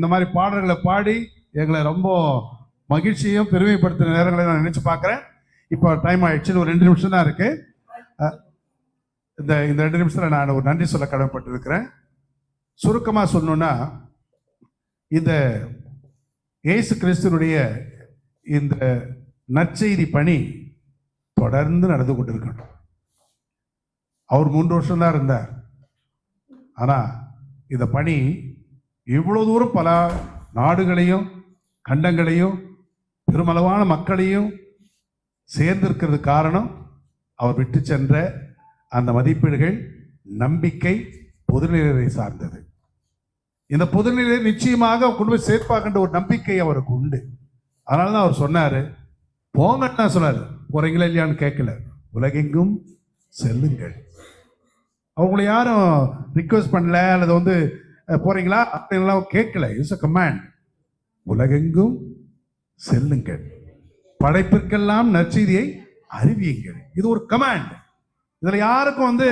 இந்த மாதிரி பாடல்களை பாடி எங்களை ரொம்ப மகிழ்ச்சியும் பெருமைப்படுத்தின நேரங்களை நான் நினச்சி பார்க்குறேன். இப்போ டைம் ஆயிடுச்சுன்னு ஒரு ரெண்டு நிமிஷம் தான் இருக்கு. இந்த இந்த ரெண்டு நிமிஷத்தில் நான் ஒரு நன்றி சொல்ல கடமைப்பட்டிருக்கிறேன். சுருக்கமாக சொன்னோன்னா இந்த இயேசு கிறிஸ்துனுடைய இந்த நற்செய்தி பணி தொடர்ந்து நடந்து கொண்டிருக்கணும் அவர் மூன்று வருஷம்தான் இருந்தார். ஆனால் இந்த பணி இவ்வளோ தூரம் பல நாடுகளையும் கண்டங்களையும் பெருமளவான மக்களையும் சேர்ந்திருக்கிறது காரணம் அவர் விட்டு சென்ற அந்த மதிப்பீடுகள் நம்பிக்கை பொதுநிலையை சார்ந்தது. இந்த பொதுநிலை நிச்சயமாக கொண்டு போய் சேர்ப்பாகின்ற ஒரு நம்பிக்கை அவருக்கு உண்டு. அதனால தான் அவர் சொன்னார் போங்கன்னு தான் சொன்னார். போகிறீங்களா இல்லையான்னு கேட்கல. உலகெங்கும் செல்லுங்கள். அவங்கள யாரும் ரிக்வெஸ்ட் பண்ணல அல்லது வந்து போறீங்களா? அப்படின்லாம் கேட்கல. இட்ஸ் அ கமாண்ட் உலகெங்கும் செல்லுங்கள். படைப்பிற்கெல்லாம் நற்செய்தியை அறிவியுங்கள். இது ஒரு கமாண்ட் இதில் யாருக்கும் வந்து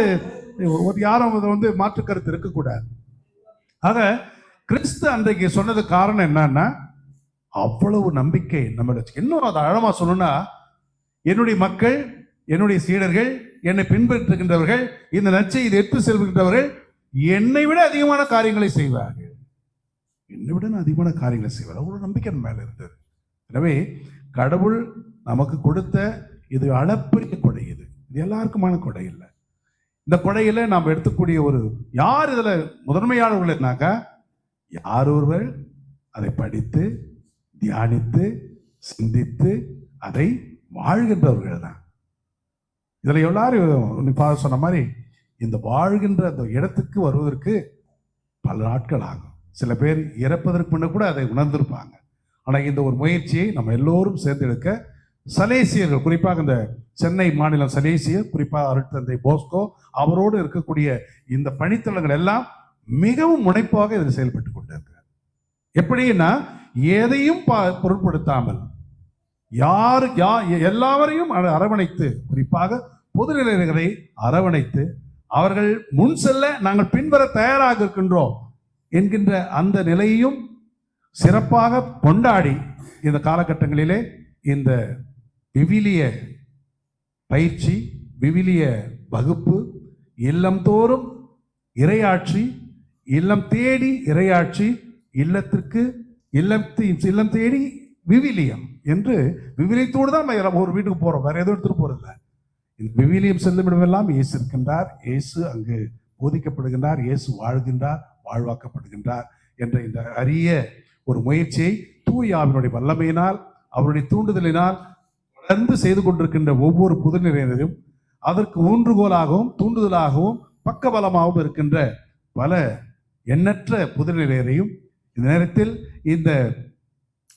ஒரு யாரும் அதை வந்து மாற்று கருத்து இருக்கக்கூடாது. ஆக கிறிஸ்து அன்றைக்கு சொன்னது காரணம் என்னன்னா அவ்வளவு நம்பிக்கை நம்ம இன்னும் அதை ஆழமா சொல்லணும்னா என்னுடைய மக்கள் என்னுடைய சீடர்கள் என்னை பின்பற்றுகின்றவர்கள் இந்த நற்செய்தி எடுத்து செல்கின்றவர்கள் என்னை விட அதிகமான காரியங்களை செய்வார்கள். என்னை விட நான் அதிகமான காரியங்களை செய்வார். அவரோட நம்பிக்கை மேலே இருந்தது. எனவே கடவுள் நமக்கு கொடுத்த இது அளப்பரிய கொடை இது. இது எல்லாருக்குமான கொடை இல்லை. இந்த கொடையில் நாம் எடுத்துக்கூடிய ஒரு யார் இதுல முதன்மையானவர்கள்னாக்கா யார் ஒருவர் அதை படித்து தியானித்து சிந்தித்து அதை வாழ்கின்றவர்கள் தான். இதில் எல்லாரும் சொன்ன மாதிரி இந்த வாழ்கின்ற அந்த இடத்துக்கு வருவதற்கு பல நாட்கள் ஆகும். சில பேர் இறப்பதற்கு முன்ன கூட அதை உணர்ந்திருப்பாங்க. ஆனால் இந்த ஒரு முயற்சியை நம்ம எல்லோரும் சேர்ந்து எடுக்க சலேசியர்கள் குறிப்பாக இந்த சென்னை மாநிலம் சலேசியர் குறிப்பாக அருட்தந்தை போஸ்கோ அவரோடு இருக்கக்கூடிய இந்த பணித்தளங்கள் எல்லாம் மிகவும் முனைப்பாக இதில் செயல்பட்டு கொண்டிருக்கிறார். எப்படின்னா எதையும் பா- பொருட்படுத்தாமல் யார் யா எல்லாவரையும் அரவணைத்து குறிப்பாக பொதுநிலைகளை அரவணைத்து அவர்கள் முன் செல்ல நாங்கள் பின்வர தயாராக இருக்கின்றோம் என்கின்ற அந்த நிலையையும் சிறப்பாக கொண்டாடி இந்த காலகட்டங்களிலே இந்த விவிலிய பயிற்சி விவிலிய வகுப்பு இல்லம்தோறும் இரையாட்சி இறையாட்சி இல்லம் தேடி இறையாட்சி இல்லத்திற்கு இல்லம் தே- இல்லம் தேடி விவிலியம் என்று விவிலியத்தோடு தான் ஒரு வீட்டுக்கு போகிறோம் வேற எதுவும் எடுத்துகிட்டு போகிறதில்ல இந்த விவிலியம் செல்லும் இடமெல்லாம் இயேசு இருக்கின்றார். இயேசு அங்கு போதிக்கப்படுகின்றார். இயேசு வாழ்கின்றார் வாழ்வாக்கப்படுகின்றார் என்ற இந்த அரிய ஒரு முயற்சியை தூய் ஆவினுடைய வல்லமையினால் அவருடைய தூண்டுதலினால் தொடர்ந்து செய்து கொண்டிருக்கின்ற ஒவ்வொரு புதுநிலையினரும் அதற்கு ஊன்றுகோலாகவும் தூண்டுதலாகவும் பக்கபலமாகவும் இருக்கின்ற பல எண்ணற்ற புதுநிலையரையும் இந்த நேரத்தில் இந்த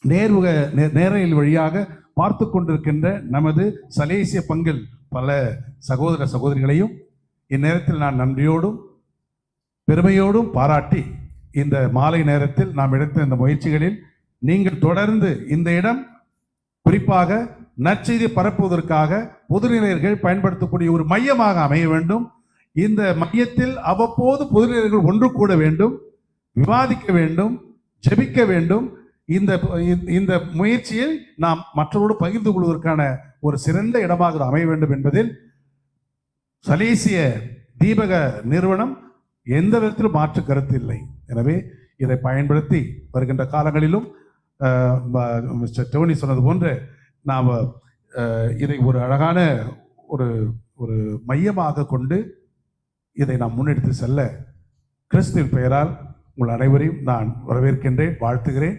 நேர்வுக நே- வழியாக பார்த்து கொண்டிருக்கின்ற நமது சலேசிய பங்கில் பல சகோதர சகோதரிகளையும் இந்நேரத்தில் நான் நன்றியோடும் பெருமையோடும் பாராட்டி இந்த மாலை நேரத்தில் நாம் எடுத்த இந்த முயற்சிகளில் நீங்கள் தொடர்ந்து இந்த இடம் குறிப்பாக நற்செய்தி பரப்புவதற்காக பொதுநிலையர்கள் பயன்படுத்தக்கூடிய ஒரு மையமாக அமைய வேண்டும். இந்த மையத்தில் அவ்வப்போது பொதுநிலையர்கள் ஒன்று கூட வேண்டும் விவாதிக்க வேண்டும் ஜெபிக்க வேண்டும். இந்த இந்த முயற்சியில் நாம் மற்றவரோடு பகிர்ந்து கொள்வதற்கான ஒரு சிறந்த இடமாக அமைய வேண்டும் என்பதில் சலேசிய தீபக நிறுவனம் எந்த விதத்திலும் மாற்று கருத்து இல்லை. எனவே இதை பயன்படுத்தி வருகின்ற காலங்களிலும் மிஸ்டர் டோனி சொன்னது போன்று நாம் இதை ஒரு அழகான ஒரு ஒரு மையமாக கொண்டு இதை நாம் முன்னெடுத்து செல்ல கிறிஸ்துவின் பெயரால் உங்கள் அனைவரையும் நான் வரவேற்கின்றேன் வாழ்த்துகிறேன்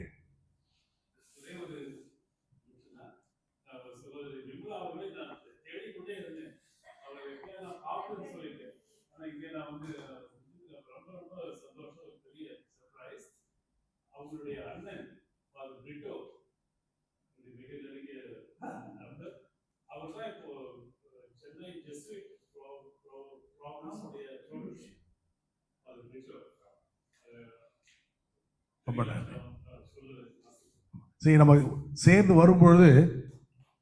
அவர் சொல்வது விமலா அவர்களை நான் தேடிக்கொண்டே இருந்தேன் அவரை எப்படியா நான் பார்க்கணும்னு சொல்லிட்டு ஆனா இங்கே நான் வந்து அஹ், ரொம்ப ரொம்ப சந்தோஷம் ஒரு பெரிய சர்ப்ரைஸ் அவங்களுடைய அண்ணன் ஃபாதர் பிரிட்டோ இது மிக நெருங்கிய நண்பர் அவர் தான் இப்போ அஹ், சென்னை ஜெஸ்விட் ப்ராப்ளம்ஸ் உடைய ப்ரொடியூஷன் ஃபாதர் பிரிட்டோ ரொம்ப நன்றி. சரி நம்ம சேர்ந்து வரும்பொழுது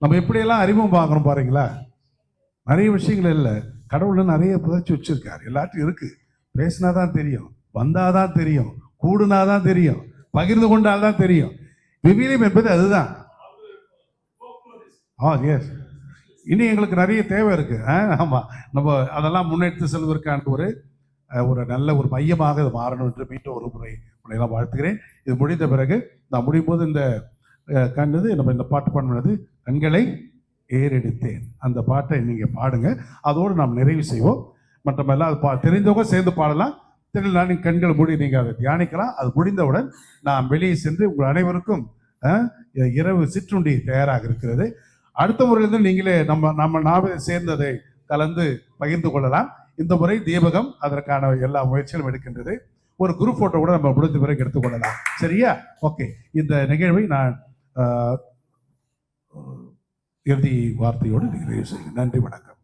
நம்ம எப்படியெல்லாம் அறிமுகம் பார்க்குறோம் பாருங்களா? நிறைய விஷயங்கள் இல்லை. கடவுள் நிறைய புதைச்சி வச்சுருக்காரு. எல்லாத்தையும் இருக்குது பேசினா தான் தெரியும். வந்தால் தான் தெரியும். கூடுனா தான் தெரியும். பகிர்ந்து கொண்டால் தான் தெரியும். விவிலியம் என்பது அதுதான். ஆ எஸ் இனி எங்களுக்கு நிறைய தேவை இருக்குது ஆ, நம்ம அதெல்லாம் முன்னெடுத்து செல்வதற்கான ஒரு ஒரு நல்ல ஒரு மையமாக இது மாறணும் என்று மீண்டும் ஒரு முறை உன்னையெல்லாம் எல்லாம் வாழ்த்துகிறேன். இது முடிந்த பிறகு நான் முடியும் போது இந்த கண்டது நம்ம இந்த பாட்டு பண்ணது கண்களை ஏறெடுத்தேன். அந்த பாட்டை நீங்கள் பாடுங்க. அதோடு நாம் நிறைவு செய்வோம். மற்றமெல்லாம் அது பா தெரிந்தவங்க சேர்ந்து பாடலாம். தெரியல நீங்கள் கண்களை மூடி நீங்கள் அதை தியானிக்கலாம். அது முடிந்தவுடன் நாம் வெளியே சென்று உங்கள் அனைவருக்கும் இரவு சிற்றுண்டி தயாராக இருக்கிறது. அடுத்த முறையிலிருந்து நீங்களே நம்ம நம்ம நாம சேர்ந்ததை கலந்து பகிர்ந்து கொள்ளலாம். இந்த முறை தீபகம் அதற்கான எல்லா முயற்சிகளும் எடுக்கின்றது. ஒரு குரூப் ஃபோட்டோ கூட நம்ம முடிந்த பிறகு எடுத்துக்கொள்ளலாம். சரியா? ஓகே. இந்த நிகழ்வை நான் இறுதி வார்த்தையோடு நிறைவு செய்கிறேன். நன்றி வணக்கம்.